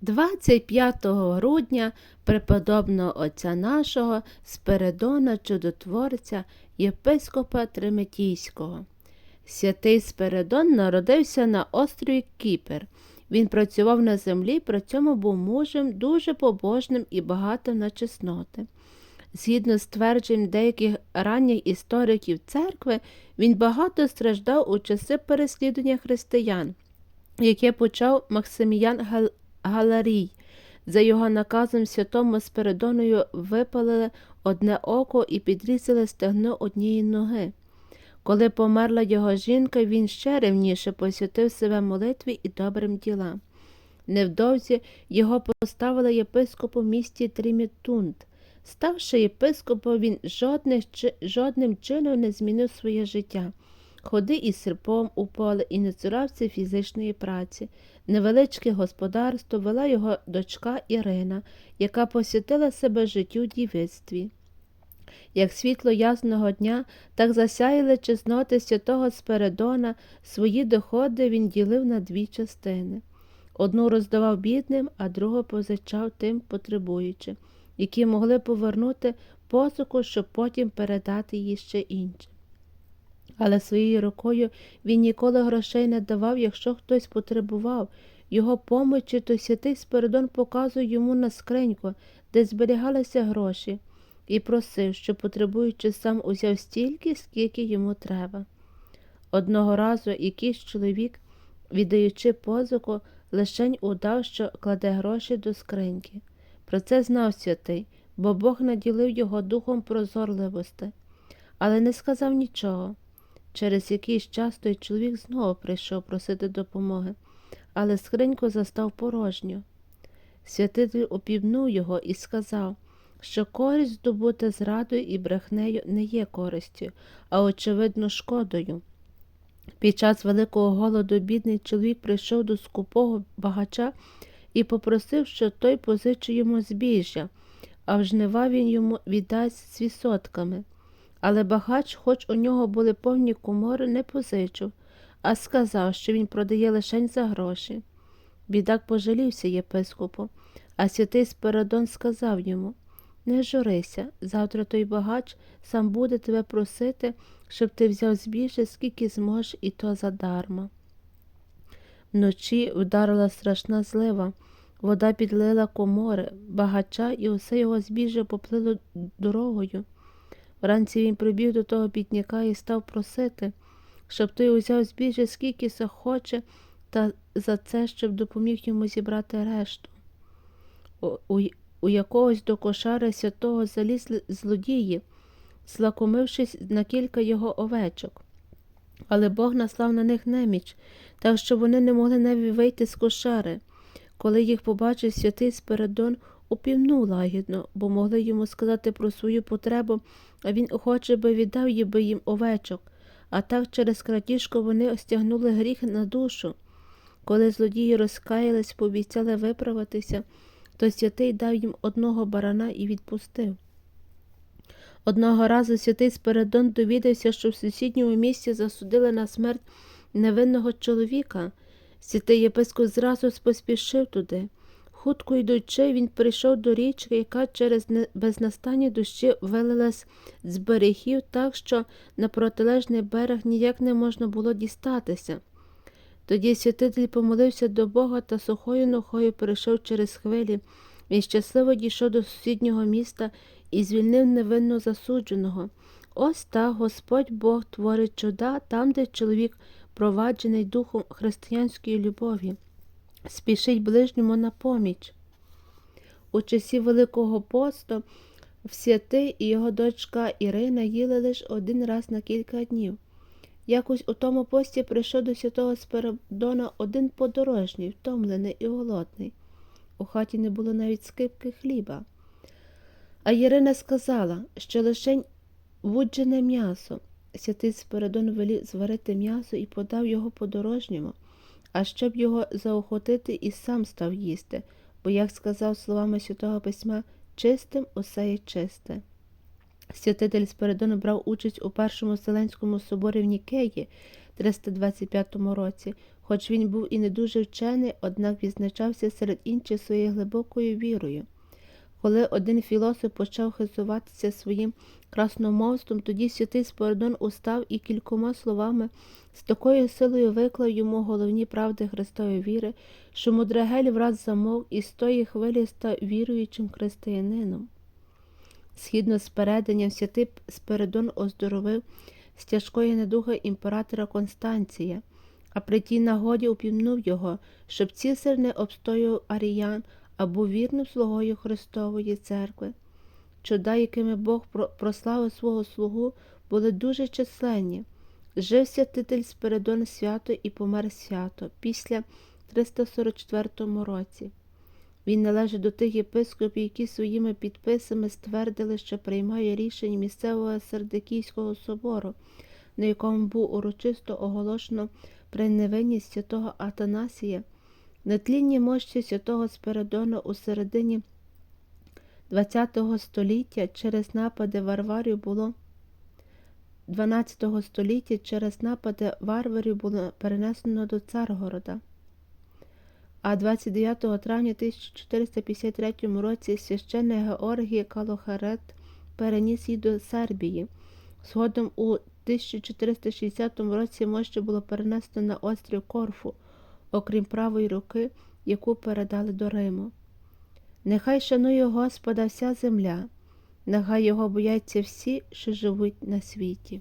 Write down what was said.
25 грудня преподобного отця нашого Спиридона Чудотворця єпископа Триметійського. Святий Спиридон народився на острові Кіпер. Він працював на землі, при цьому був мужем, дуже побожним і багатим на чесноти. Згідно з твердженням деяких ранніх істориків церкви, він багато страждав у часи переслідування християн, яке почав Максиміян Гал- Галарій. За його наказом святому Спиридоною випалили одне око і підрізали стегно однієї ноги. Коли померла його жінка, він ще ревніше посвятив себе молитві і добрим ділам. Невдовзі його поставили єпископом в місті Трімітунт. Ставши єпископом, він жодним чином не змінив своє життя. Ходив із серпом у поле і не цурався фізичної праці. Невеличке господарство вела його дочка Ірина, яка посвятила себе життю дівицтві. Як світло ясного дня, так засяяли чесноти святого Спиридона, свої доходи він ділив на дві частини. Одну роздавав бідним, а другу позичав тим потребуючим, які могли повернути посуку, щоб потім передати її ще іншим. Але своєю рукою він ніколи грошей не давав, якщо хтось потребував. Його помочі, то святий Спиридон показує йому на скриньку, де зберігалися гроші, і просив, щоб потребуючи сам узяв стільки, скільки йому треба. Одного разу якийсь чоловік, віддаючи позику, лишень удав, що кладе гроші до скриньки. Про це знав святий, бо Бог наділив його духом прозорливості, але не сказав нічого. Через якийсь час той чоловік знову прийшов просити допомоги, але скриньку застав порожньо. Святитель упівнув його і сказав, що користь здобута зрадою і брехнею не є користю, а очевидно шкодою. Під час великого голоду бідний чоловік прийшов до скупого багача і попросив, що той позичив йому збіжжя, а в жнива він йому віддасть з відсотками. Але багач, хоч у нього були повні комори, не позичив, а сказав, що він продає лишень за гроші. Бідак пожалівся єпископу, а святий Спиридон сказав йому Не журися, завтра той багач сам буде тебе просити, щоб ти взяв збіжжя, скільки зможеш, і то задарма. Вночі вдарила страшна злива, вода підлила комори, багача і усе його збіжжя поплило дорогою. Вранці він прибіг до того бідняка і став просити, щоб той узяв збіжжя, скільки захоче, та за це, щоб допоміг йому зібрати решту. У, у, якогось до кошари святого залізли злодії, злакомившись на кілька його овечок. Але Бог наслав на них неміч, так що вони не могли навіть вийти з кошари. Коли їх побачив святий Спиридон, упівнув лагідно, бо могли йому сказати про свою потребу, а він охоче би віддав їй би їм овечок, а так через крадіжку вони остягнули гріх на душу. Коли злодії розкаялись, пообіцяли виправитися, то святий дав їм одного барана і відпустив. Одного разу святий Спиридон довідався, що в сусідньому місті засудили на смерть невинного чоловіка. Святий єпископ зразу поспішив туди. Хутко йдучи, він прийшов до річки, яка через безнастанні дощі вилилась з берегів так, що на протилежний берег ніяк не можна було дістатися. Тоді святитель помолився до Бога та сухою ногою перейшов через хвилі. Він щасливо дійшов до сусіднього міста і звільнив невинно засудженого. Ось так Господь Бог творить чуда там, де чоловік, проваджений духом християнської любові, спішить ближньому на поміч. У часі Великого посту святий і його дочка Ірина їли лише один раз на кілька днів. Якось у тому пості прийшов до святого Спиридона один подорожній, втомлений і голодний. У хаті не було навіть скипки хліба. А Ірина сказала, що лишень вуджене м'ясо. Святий Спиридон велів зварити м'ясо і подав його подорожньому, а щоб його заохотити, і сам став їсти, бо, як сказав словами Святого Письма, чистим усе є чисте. Святитель Спиридон брав участь у першому Селенському соборі в Нікеї 325 році. Хоч він був і не дуже вчений, однак відзначався серед інших своєю глибокою вірою. Коли один філософ почав хизуватися своїм красномовством, тоді святий Споридон устав і кількома словами з такою силою виклав йому головні правди Христової віри, що Мудрагель враз замовк і з тої хвилі став віруючим християнином. Згідно з переданням, святий Спиридон оздоровив з тяжкої недуги імператора Констанція, а при тій нагоді упівнув його, щоб цісар не обстоював аріян, а був вірним слугою Христової церкви. Чуда, якими Бог прославив свого слугу, були дуже численні. Жив святитель Спиридон свято і помер свято після 344 році. Він належить до тих єпископів, які своїми підписами ствердили, що приймає рішення місцевого Сердикійського собору, на якому був урочисто оголошено про невинність святого Атанасія, нетлінні мощі святого Спиридона у середині ХХ століття через напади варварів було 12 століття через напади варварів було перенесено до Царгорода. А 29 травня 1453 році священний Георгій Калохарет переніс її до Сербії. Згодом у 1460 році мощі було перенесено на острів Корфу, окрім правої руки, яку передали до Риму. Нехай шанує Господа вся земля, нехай його бояться всі, що живуть на світі.